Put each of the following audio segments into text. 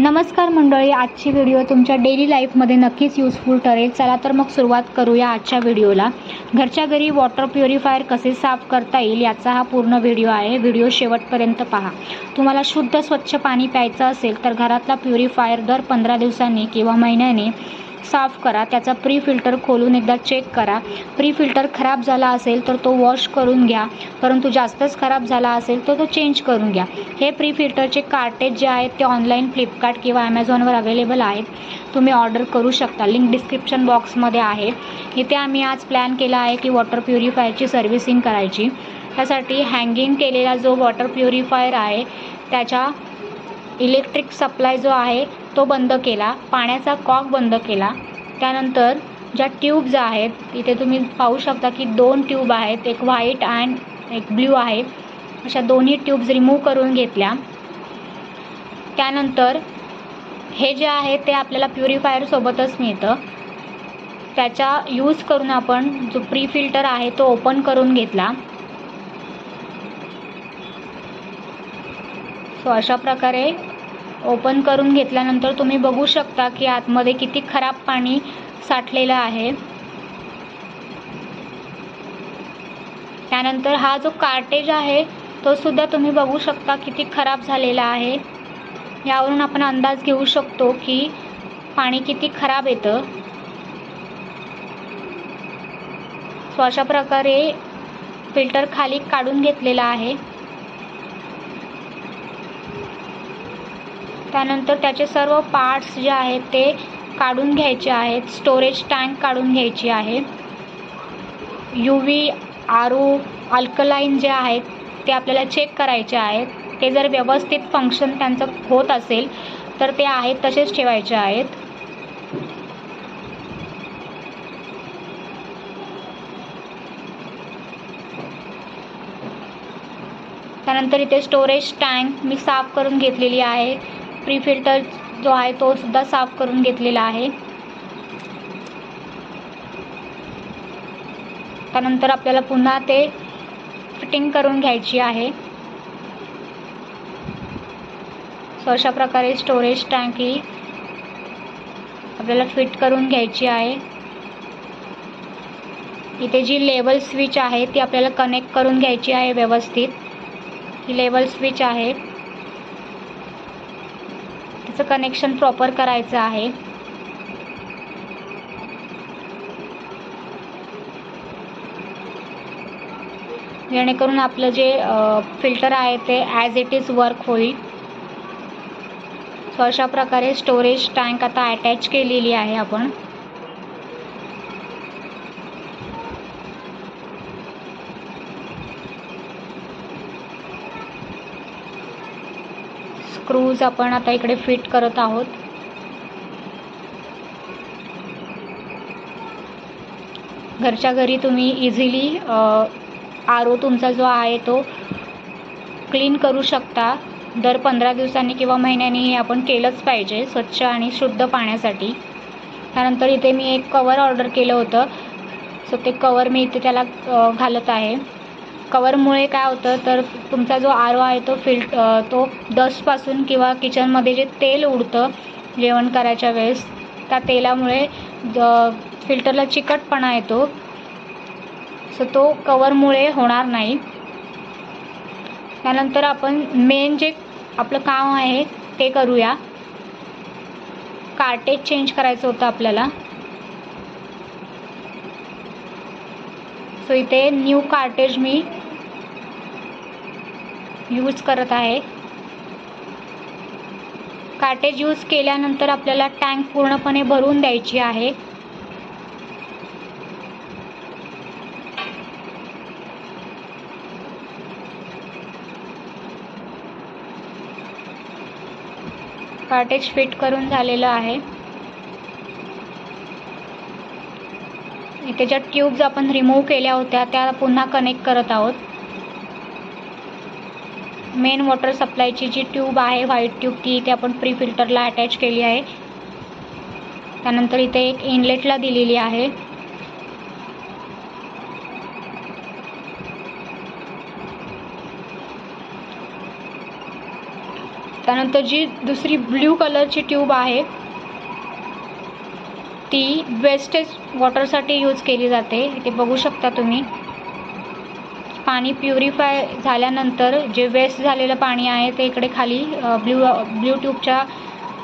नमस्कार मंडळी आजची व्हिडिओ तुमच्या डेली लाईफमध्ये नक्कीच युजफुल ठरेल. चला तर मग सुरुवात करूया आजच्या व्हिडिओला घरच्या घरी वॉटर प्युरिफायर कसे साफ करता येईल याचा हा पूर्ण व्हिडिओ आहे. व्हिडिओ शेवटपर्यंत पहा. तुम्हाला शुद्ध स्वच्छ पाणी प्यायचं असेल तर घरातला प्युरिफायर दर पंधरा दिवसांनी किंवा महिन्याने साफ करा त्याचा प्री फिल्टर खोलून एकदा चेक करा. प्री फिल्टर खराब झाला असेल तर तो वॉश करून घ्या. परंतु जास्तच खराब झाला असेल तर तो चेंज करून घ्या. हे प्री फिल्टरचे कार्टेज जे आहेत ते ऑनलाईन फ्लिपकार्ट किंवा ॲमेझॉनवर अवेलेबल आहेत. तुम्ही ऑर्डर करू शकता. लिंक डिस्क्रिप्शन बॉक्समध्ये आहे. इथे आम्ही आज प्लॅन केला आहे की वॉटर प्युरिफायरची सर्व्हिसिंग करायची. त्यासाठी हँगिंग केलेला जो वॉटर प्युरिफायर आहे त्याच्या इलेक्ट्रिक सप्लाय जो आहे तो बंद केला पाण्याचा कॉक बंद केला. त्यानंतर ज्या ट्यूब्ज आहेत तिथे तुम्ही पाहू शकता की दोन ट्यूब आहेत एक व्हाईट अँड एक ब्ल्यू आहे. अशा दोन्ही ट्यूब्ज रिमूव्ह करून घेतल्या. त्यानंतर हे जे आहे ते आपल्याला प्युरिफायरसोबतच मिळतं. त्याचा यूज करून आपण जो प्री फिल्टर आहे तो ओपन करून घेतला. सो अशा प्रकारे ओपन करून घेतल्यानंतर तुम्ही बघू शकता की आतमध्ये किती खराब पाणी साठलेलं आहे. त्यानंतर हा जो कार्टेज आहे तो सुद्धा तुम्ही बघू शकता किती खराब झालेला आहे. यावरून आपण अंदाज घेऊ शकतो की पाणी किती खराब येतं. सो अशा प्रकारे फिल्टर खाली काढून घेतलेला आहे. त्यानंतर त्याचे सर्व पार्ट्स जे आहेत ते काढून घ्यायचे आहेत. स्टोरेज टँक काढून घ्यायची आहे. U V R O alkaline जे आहेत ते आपल्याला चेक करायचे आहेत. ते जर व्यवस्थित फंक्शन त्यांचं होत असेल तर ते आहेत तसेच ठेवायचे आहेत. त्यानंतर इथे स्टोरेज टँक मी साफ करून घेतलेली आहे. प्री फिल्टर जो आहे तो सुद्धा साफ करून घेतलेला आहे. त्यानंतर आपल्याला पुन्हा ते फिटिंग करून घ्यायची आहे. सो अशा प्रकारे स्टोरेज टँक ही आपल्याला फिट करून घ्यायची आहे. इथे जी लेवल स्विच आहे ती आपल्याला कनेक्ट करून घ्यायची आहे व्यवस्थित. ही लेवल स्विच आहे. तिचं कनेक्शन प्रॉपर करायचं आहे. जेणेकरून आपलं जे फिल्टर आहे ते ॲज इट इज वर्क होईल. सो अशा प्रकारे स्टोरेज टँक आता अटॅच केलेली आहे आपण. स्क्रूज आपण आता इकडे फिट करत आहोत. घरच्या घरी तुम्ही इझिली आर ओ तुमचा जो आहे तो क्लीन करू शकता. दर पंधरा दिवसांनी किंवा महिन्यानी हे आपण केलंच पाहिजे स्वच्छ आणि शुद्ध पाण्यासाठी. त्यानंतर इथे मी एक कवर ऑर्डर केलं होतं. सो ते कवर मी इथे त्याला घालत आहे. कवरमुळे काय होतं तर तुमचा जो आरो आहे तो फिल्ट तो डस्टपासून किंवा किचनमध्ये जे तेल उडतं जेवण करायच्या वेळेस त्या तेलामुळे फिल्टरला चिकटपणा येतो. सो तो कवरमुळे होणार नाही. त्यानंतर आपण मेन जे आपलं काम आहे ते करूया. कार्टेज चेंज करायचं होतं आपल्याला. सो इथे न्यू कार्टेज मी यूज करत आहे. कार्टेज यूज केल्यानंतर आपल्याला टँक पूर्णपणे भरून द्यायची आहे. कार्टेज फिट करून झालेलं आहे. इथे ज्या ट्यूब्स आपण रिमूव्ह केल्या होत्या त्या पुन्हा कनेक्ट करत आहोत. मेन वॉटर सप्लायची जी ट्यूब आहे व्हाईट ट्यूब ती इथे आपण प्री फिल्टरला अटॅच केली आहे. त्यानंतर इथे एक इनलेटला दिलेली आहे. त्यानंतर जी दुसरी ब्ल्यू कलरची ट्यूब आहे ती वेस्टेज वॉटरसाठी यूज केली जाते. इथे बघू शकता तुम्ही. पाणी प्युरिफाय झाल्यानंतर जे वेस्ट झालेलं पाणी आहे ते इकडे खाली ब्ल्यू ब्ल्यू ट्यूबच्या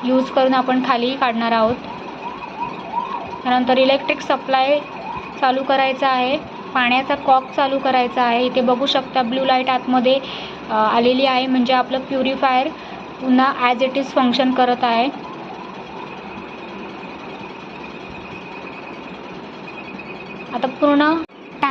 यूज करून आपण खाली काढणार आहोत. त्यानंतर इलेक्ट्रिक सप्लाय चालू करायचा आहे. पाण्याचा कॉक चालू करायचा आहे. इथे बघू शकता ब्ल्यू लाइट आतमध्ये आलेली आहे. म्हणजे आपलं प्युरिफायर पुन्हा ॲज इट इज फंक्शन करत आहे. आता पूर्ण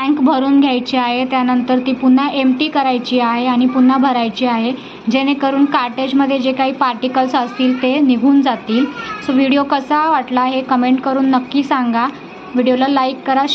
टँक भरून घ्यायची आहे त्यानंतर ती पुन्हा एम्प्टी करायची आहे आणि पुन्हा भरायची आहे. जेणेकरून कार्टेजमध्ये जे काही पार्टिकल्स असतील ते निघून जातील. सो व्हिडिओ कसा वाटला हे कमेंट करून नक्की सांगा. व्हिडिओला लाईक करा